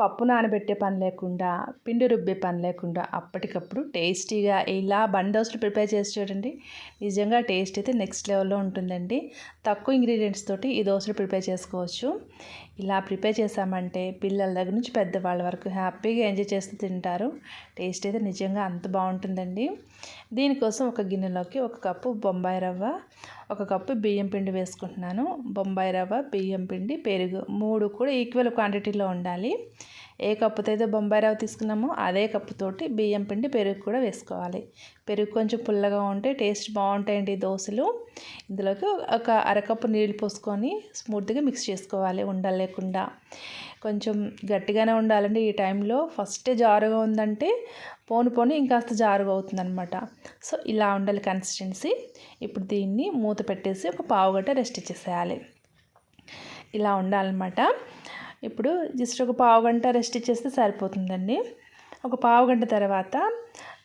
పప్పు నానబెట్టే పని లేకుండా పిండి రుబ్బే పని లేకుండా అప్పటికప్పుడు టేస్టీగా ఇలా బండోస్లు ప్రిపేర్ చేసి చూడండి. నిజంగా టేస్ట్ అయితే నెక్స్ట్ లెవెల్లో ఉంటుందండి. తక్కువ ఇంగ్రీడియంట్స్ తోటి ఈ దోశలు ప్రిపేర్ చేసుకోవచ్చు. ఇలా ప్రిపేర్ చేసామంటే పిల్లల దగ్గర నుంచి పెద్దవాళ్ళ వరకు హ్యాపీగా ఎంజాయ్ చేస్తూ తింటారు. టేస్ట్ అయితే నిజంగా అంత బాగుంటుందండి. దీనికోసం ఒక గిన్నెలోకి ఒక కప్పు బొంబాయి రవ్వ ఒక కప్పు బియ్యం పిండి వేసుకుంటున్నాను. బొంబాయి రవ్వ బియ్యం పిండి పెరుగు మూడు కూడా ఈక్వల్ క్వాంటిటీలో ఉండాలి. ఏ కప్పుతో అయితే బొంబాయి రవ్వ తీసుకున్నామో అదే కప్పుతోటి బియ్యం పిండి పెరుగు కూడా వేసుకోవాలి. పెరుగు కొంచెం పుల్లగా ఉంటే టేస్ట్ బాగుంటాయండి దోశలు. ఇందులోకి ఒక అరకప్పు నీళ్ళు పోసుకొని స్మూత్గా మిక్స్ చేసుకోవాలి ఉండలేకుండా కొంచెం గట్టిగానే ఉండాలండి ఈ టైంలో. ఫస్ట్ జారుగా ఉందంటే పోను పోను ఇంకాస్త జారుగా అవుతుందనమాట సో ఇలా ఉండాలి కన్సిస్టెన్సీ. ఇప్పుడు దీన్ని మూత పెట్టేసి ఒక పావు రెస్ట్ ఇచ్చేసేయాలి ఇలా ఉండాలన్నమాట. ఇప్పుడు జస్ట్ ఒక పావు గంట రెస్ట్ ఇచ్చేస్తే సరిపోతుందండి. ఒక పావు గంట తర్వాత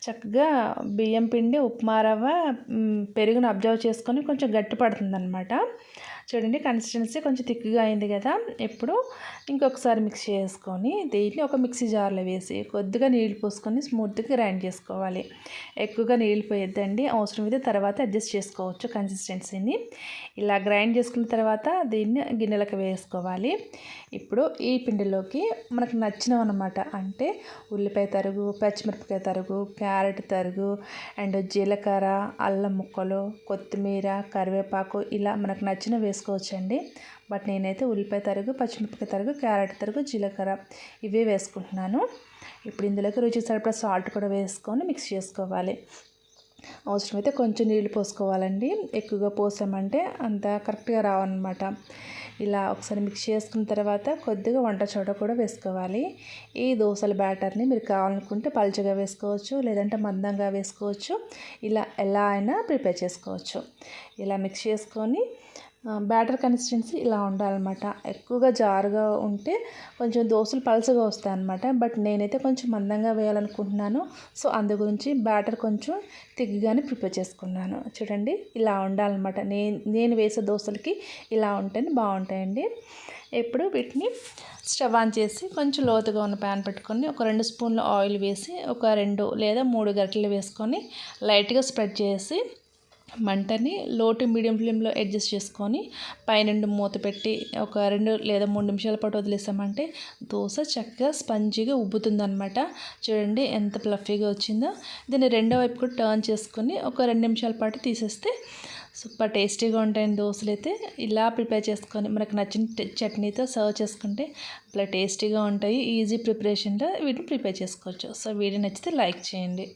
చక్కగా బియ్యం పిండి ఉప్మా రవ్వ పెరుగును అబ్జర్వ్ చేసుకొని కొంచెం గట్టి పడుతుంది అనమాట చూడండి కన్సిస్టెన్సీ కొంచెం థిక్గా అయింది కదా. ఇప్పుడు ఇంకొకసారి మిక్స్ చేసుకొని దీన్ని ఒక మిక్సీ జార్లో వేసి కొద్దిగా నీళ్ళు పోసుకొని స్మూత్గా గ్రైండ్ చేసుకోవాలి. ఎక్కువగా నీళ్ళు పోయొద్దండి. అవసరం అయితే తర్వాత అడ్జస్ట్ చేసుకోవచ్చు కన్సిస్టెన్సీని ఇలా గ్రైండ్ చేసుకున్న తర్వాత దీన్ని గిన్నెలకు వేసుకోవాలి. ఇప్పుడు ఈ పిండిలోకి మనకు నచ్చినవి అనమాట అంటే ఉల్లిపాయ తరుగు పచ్చిమిరపకాయ తరుగు క్యారెట్ తరుగు అండ్ జీలకర్ర అల్లం ముక్కలు కొత్తిమీర కరివేపాకు ఇలా మనకు నచ్చినవి వేసుకోవచ్చండి. బట్ నేనైతే ఉల్లిపాయ తరుగు పచ్చిమిరపకాయ తరుగు క్యారెట్ తరుగు జీలకర్ర ఇవే వేసుకుంటున్నాను. ఇప్పుడు ఇందులోకి రుచి సరిపడా సాల్ట్ కూడా వేసుకొని మిక్స్ చేసుకోవాలి. అవసరమైతే కొంచెం నీళ్ళు పోసుకోవాలండి. ఎక్కువగా పోసామంటే అంత కరెక్ట్గా రావన్నమాట. ఇలా ఒకసారి మిక్స్ చేసుకున్న తర్వాత కొద్దిగా వంట చోట కూడా వేసుకోవాలి. ఈ దోశల బ్యాటర్ని మీరు కావాలనుకుంటే పలుచగా వేసుకోవచ్చు లేదంటే మందంగా వేసుకోవచ్చు. ఇలా ఎలా అయినా ప్రిపేర్ చేసుకోవచ్చు. ఇలా మిక్స్ చేసుకొని బ్యాటర్ కన్సిస్టెన్సీ ఇలా ఉండాలన్నమాట. ఎక్కువగా జారుగా ఉంటే కొంచెం దోశలు పలసగా వస్తాయి అనమాట బట్ నేనైతే కొంచెం మందంగా వేయాలనుకుంటున్నాను. సో అందు గురించి బ్యాటర్ కొంచెం తిగ్గానే ప్రిపేర్ చేసుకున్నాను. చూడండి ఇలా ఉండాలన్నమాట. నేను నేను వేసే దోశలకి ఇలా ఉంటేనే బాగుంటాయండి. ఇప్పుడు వీటిని స్టవ్ ఆన్ చేసి కొంచెం లోతుగా ఉన్న ప్యాన్ పెట్టుకొని ఒక రెండు స్పూన్ల ఆయిల్ వేసి ఒక రెండు లేదా మూడు గరిటెలు వేసుకొని లైట్గా స్ప్రెడ్ చేసి మంటని లో టు మీడియం ఫ్లేమ్లో అడ్జస్ట్ చేసుకొని పైనుండి మూత పెట్టి ఒక రెండు లేదా మూడు నిమిషాల పాటు వదిలేసామంటే దోశ చక్కగా స్పంజీగా ఉబ్బుతుందనమాట చూడండి ఎంత ప్లఫీగా వచ్చిందో. దీన్ని రెండో వైపు కూడా టర్న్ చేసుకొని ఒక రెండు నిమిషాల పాటు తీసేస్తే సూపర్ టేస్టీగా ఉంటాయండి దోశలు అయితే. ఇలా ప్రిపేర్ చేసుకొని మనకు నచ్చిన చట్నీతో సర్వ్ చేసుకుంటే అలా టేస్టీగా ఉంటాయి. ఈజీ ప్రిపరేషన్లో వీటిని ప్రిపేర్ చేసుకోవచ్చు. సో వీడియో నచ్చితే లైక్ చేయండి.